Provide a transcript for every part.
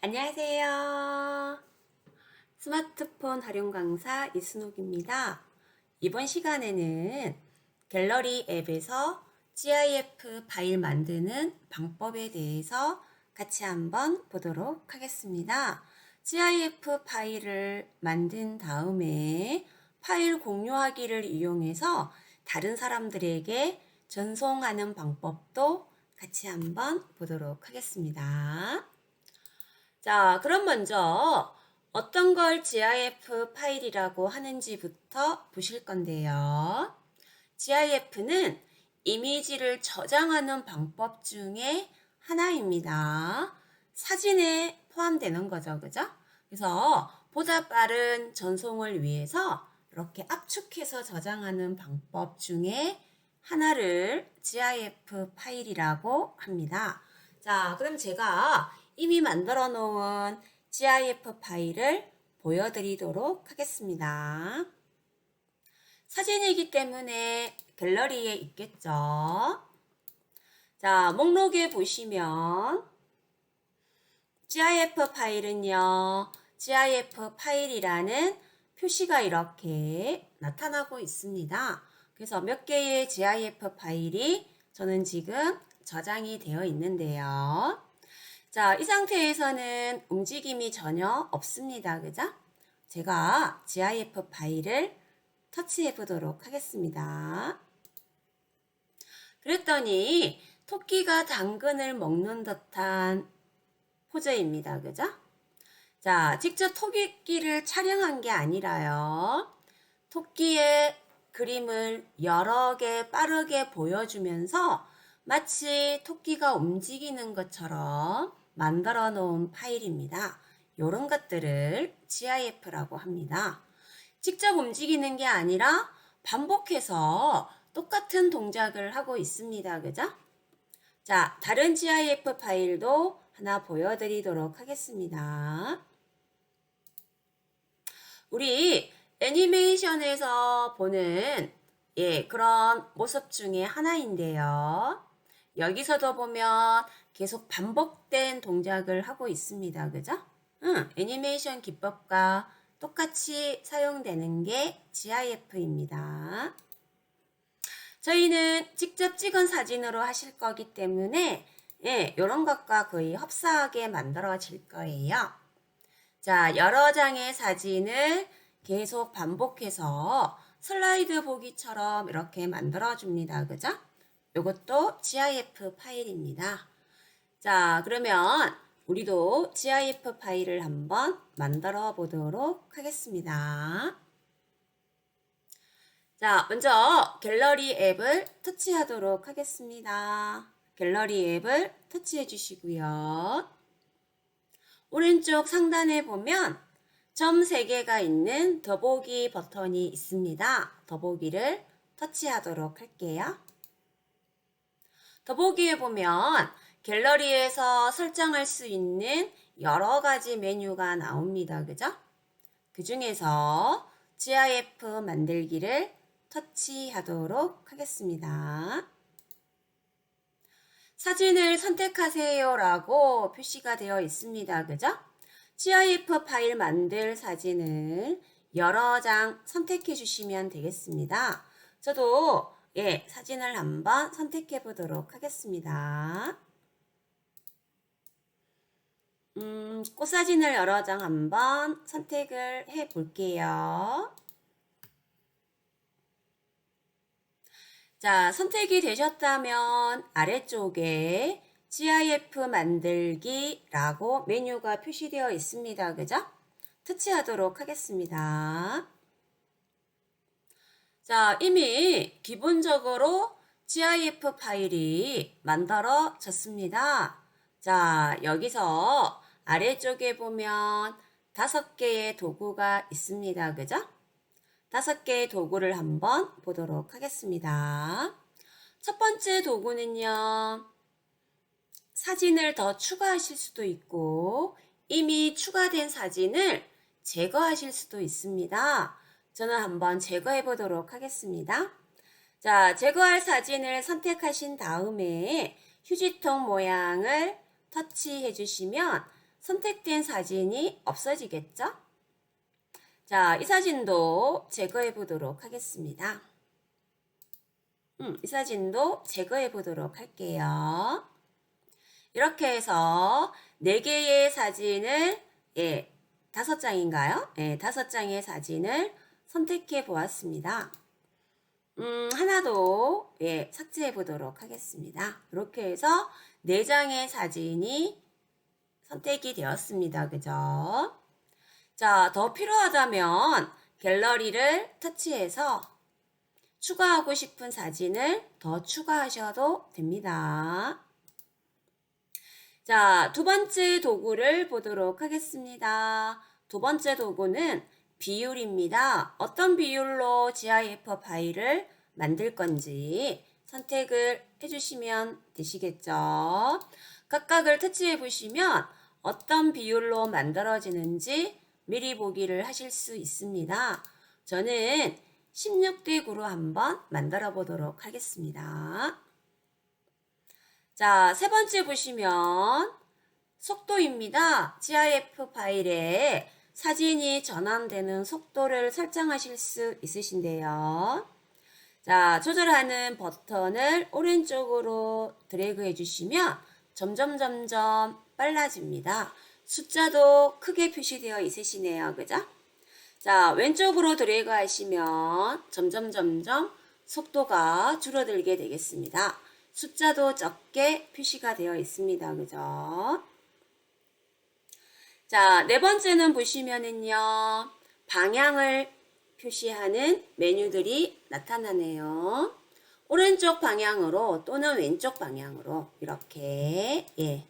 안녕하세요. 스마트폰 활용 강사 이순옥입니다. 이번 시간에는 갤러리 앱에서 GIF 파일 만드는 방법에 대해서 같이 한번 보도록 하겠습니다. GIF 파일을 만든 다음에 파일 공유하기를 이용해서 다른 사람들에게 전송하는 방법도 같이 한번 보도록 하겠습니다. 자, 그럼 먼저 어떤 걸 GIF 파일이라고 하는지부터 보실 건데요. GIF는 이미지를 저장하는 방법 중에 하나입니다. 사진에 포함되는 거죠. 그죠? 그래서 보다 빠른 전송을 위해서 이렇게 압축해서 저장하는 방법 중에 하나를 GIF 파일이라고 합니다. 자, 그럼 제가 이미 만들어 놓은 GIF 파일을 보여드리도록 하겠습니다. 사진이기 때문에 갤러리에 있겠죠. 자, 목록에 보시면 GIF 파일은요, GIF 파일이라는 표시가 이렇게 나타나고 있습니다. 그래서 몇 개의 GIF 파일이 저는 지금 저장이 되어 있는데요. 자, 이 상태에서는 움직임이 전혀 없습니다. 그죠? 제가 GIF 파일을 터치해 보도록 하겠습니다. 그랬더니 토끼가 당근을 먹는 듯한 포즈입니다. 그죠? 자, 직접 토끼를 촬영한 게 아니라요. 토끼의 그림을 여러 개 빠르게 보여주면서 마치 토끼가 움직이는 것처럼 만들어 놓은 파일입니다. 이런 것들을 GIF라고 합니다. 직접 움직이는 게 아니라 반복해서 똑같은 동작을 하고 있습니다. 그죠? 자, 다른 GIF 파일도 하나 보여드리도록 하겠습니다. 우리 애니메이션에서 보는 예, 그런 모습 중에 하나인데요. 여기서도 보면 계속 반복된 동작을 하고 있습니다. 그죠? 응, 애니메이션 기법과 똑같이 사용되는 게 GIF입니다. 저희는 직접 찍은 사진으로 하실 거기 때문에 예, 이런 것과 거의 흡사하게 만들어질 거예요. 자, 여러 장의 사진을 계속 반복해서 슬라이드 보기처럼 이렇게 만들어줍니다. 그죠? 이것도 GIF 파일입니다. 자, 그러면 우리도 GIF 파일을 한번 만들어 보도록 하겠습니다. 자, 먼저 갤러리 앱을 터치하도록 하겠습니다. 갤러리 앱을 터치해 주시고요. 오른쪽 상단에 보면 점 3개가 있는 더보기 버튼이 있습니다. 더보기를 터치하도록 할게요. 더보기에 보면 갤러리에서 설정할 수 있는 여러 가지 메뉴가 나옵니다. 그죠? 그 중에서 GIF 만들기를 터치하도록 하겠습니다. 사진을 선택하세요 라고 표시가 되어 있습니다. 그죠? GIF 파일 만들 사진을 여러 장 선택해 주시면 되겠습니다. 저도 예, 사진을 한번 선택해 보도록 하겠습니다. 음, 꽃사진을 여러 장 한번 선택을 해 볼게요. 자, 선택이 되셨다면 아래쪽에 GIF 만들기라고 메뉴가 표시되어 있습니다. 그죠? 터치하도록 하겠습니다. 자, 이미 기본적으로 GIF 파일이 만들어졌습니다. 자, 여기서 아래쪽에 보면 다섯 개의 도구가 있습니다. 그죠? 다섯 개의 도구를 한번 보도록 하겠습니다. 첫 번째 도구는요, 사진을 더 추가하실 수도 있고, 이미 추가된 사진을 제거하실 수도 있습니다. 저는 한번 제거해 보도록 하겠습니다. 자, 제거할 사진을 선택하신 다음에 휴지통 모양을 터치해 주시면 선택된 사진이 없어지겠죠? 자, 이 사진도 제거해 보도록 하겠습니다. 음, 이 사진도 제거해 보도록 할게요. 이렇게 해서 네 개의 사진을 예, 다섯 장인가요? 예, 다섯 장의 사진을 선택해 보았습니다. 음, 하나도 예, 삭제해 보도록 하겠습니다. 이렇게 해서 네 장의 사진이 선택이 되었습니다. 그죠? 자, 더 필요하다면 갤러리를 터치해서 추가하고 싶은 사진을 더 추가하셔도 됩니다. 자, 두 번째 도구를 보도록 하겠습니다. 두 번째 도구는 비율입니다. 어떤 비율로 GIF 파일을 만들 건지 선택을 해주시면 되시겠죠. 각각을 터치해 보시면 어떤 비율로 만들어지는지 미리 보기를 하실 수 있습니다. 저는 16대 9로 한번 만들어 보도록 하겠습니다. 자, 세 번째 보시면 속도입니다. GIF 파일에 사진이 전환되는 속도를 설정하실 수 있으신데요. 자, 조절하는 버튼을 오른쪽으로 드래그 해주시면 점점 점점 빨라집니다. 숫자도 크게 표시되어 있으시네요. 그죠? 자, 왼쪽으로 드래그 하시면 점점 점점 속도가 줄어들게 되겠습니다. 숫자도 적게 표시가 되어 있습니다. 그죠? 자, 네 번째는 보시면은요. 방향을 표시하는 메뉴들이 나타나네요. 오른쪽 방향으로 또는 왼쪽 방향으로 이렇게 예.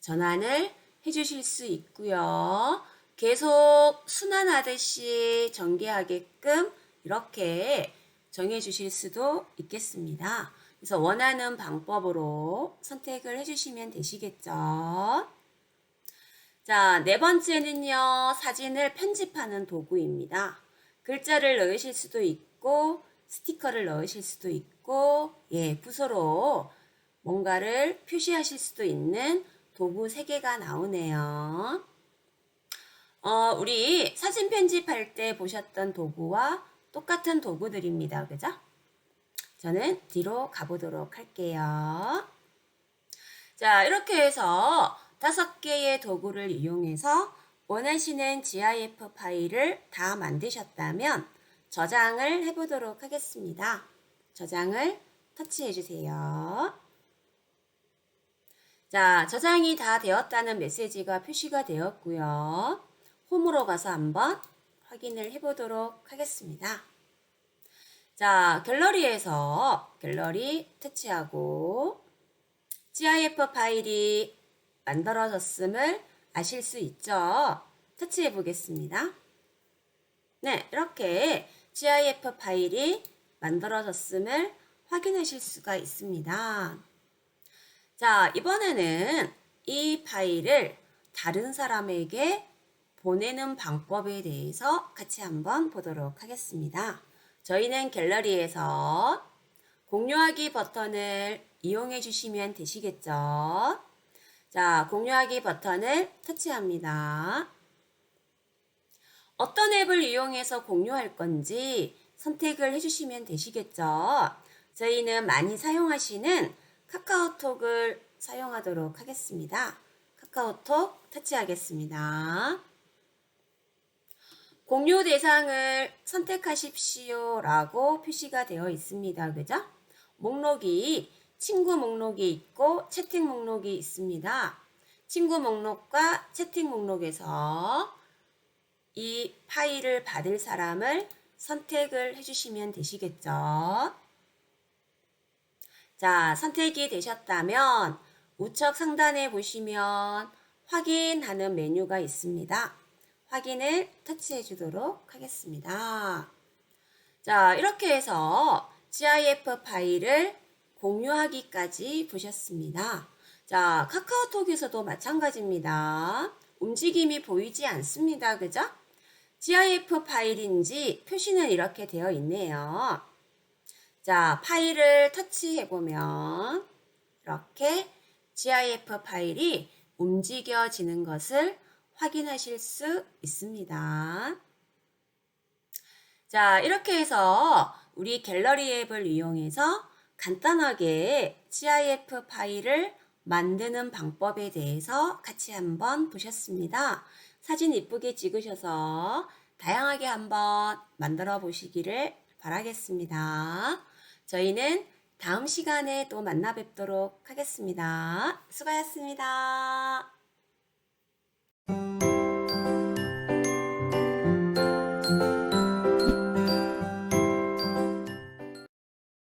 전환을 해 주실 수 있고요. 계속 순환하듯이 전개하게끔 이렇게 정해 주실 수도 있겠습니다. 그래서 원하는 방법으로 선택을 해 주시면 되시겠죠. 자, 네 번째는요, 사진을 편집하는 도구입니다. 글자를 넣으실 수도 있고, 스티커를 넣으실 수도 있고, 예, 부서로 뭔가를 표시하실 수도 있는 도구 3개가 나오네요. 어, 우리 사진 편집할 때 보셨던 도구와 똑같은 도구들입니다. 그죠? 저는 뒤로 가보도록 할게요. 자, 이렇게 해서 다섯 개의 도구를 이용해서 원하시는 GIF 파일을 다 만드셨다면 저장을 해보도록 하겠습니다. 저장을 터치해 주세요. 자, 저장이 다 되었다는 메시지가 표시가 되었고요. 홈으로 가서 한번 확인을 해보도록 하겠습니다. 자, 갤러리에서 갤러리 터치하고 GIF 파일이 만들어졌음을 아실 수 있죠. 터치해 보겠습니다. 네, 이렇게 GIF 파일이 만들어졌음을 확인하실 수가 있습니다. 자, 이번에는 이 파일을 다른 사람에게 보내는 방법에 대해서 같이 한번 보도록 하겠습니다. 저희는 갤러리에서 공유하기 버튼을 이용해 주시면 되시겠죠? 자, 공유하기 버튼을 터치합니다. 어떤 앱을 이용해서 공유할 건지 선택을 해주시면 되시겠죠? 저희는 많이 사용하시는 카카오톡을 사용하도록 하겠습니다. 카카오톡 터치하겠습니다. 공유 대상을 선택하십시오 라고 표시가 되어 있습니다. 그죠? 목록이 친구 목록이 있고 채팅 목록이 있습니다. 친구 목록과 채팅 목록에서 이 파일을 받을 사람을 선택을 해주시면 되시겠죠. 자, 선택이 되셨다면 우측 상단에 보시면 확인하는 메뉴가 있습니다. 확인을 터치해 주도록 하겠습니다. 자, 이렇게 해서 GIF 파일을 공유하기까지 보셨습니다. 자, 카카오톡에서도 마찬가지입니다. 움직임이 보이지 않습니다. 그죠? GIF 파일인지 표시는 이렇게 되어 있네요. 자, 파일을 터치해 보면 이렇게 GIF 파일이 움직여지는 것을 확인하실 수 있습니다. 자, 이렇게 해서 우리 갤러리 앱을 이용해서 간단하게 GIF 파일을 만드는 방법에 대해서 같이 한번 보셨습니다. 사진 이쁘게 찍으셔서 다양하게 한번 만들어 보시기를 바라겠습니다. 저희는 다음 시간에 또 만나 뵙도록 하겠습니다. 수고하셨습니다.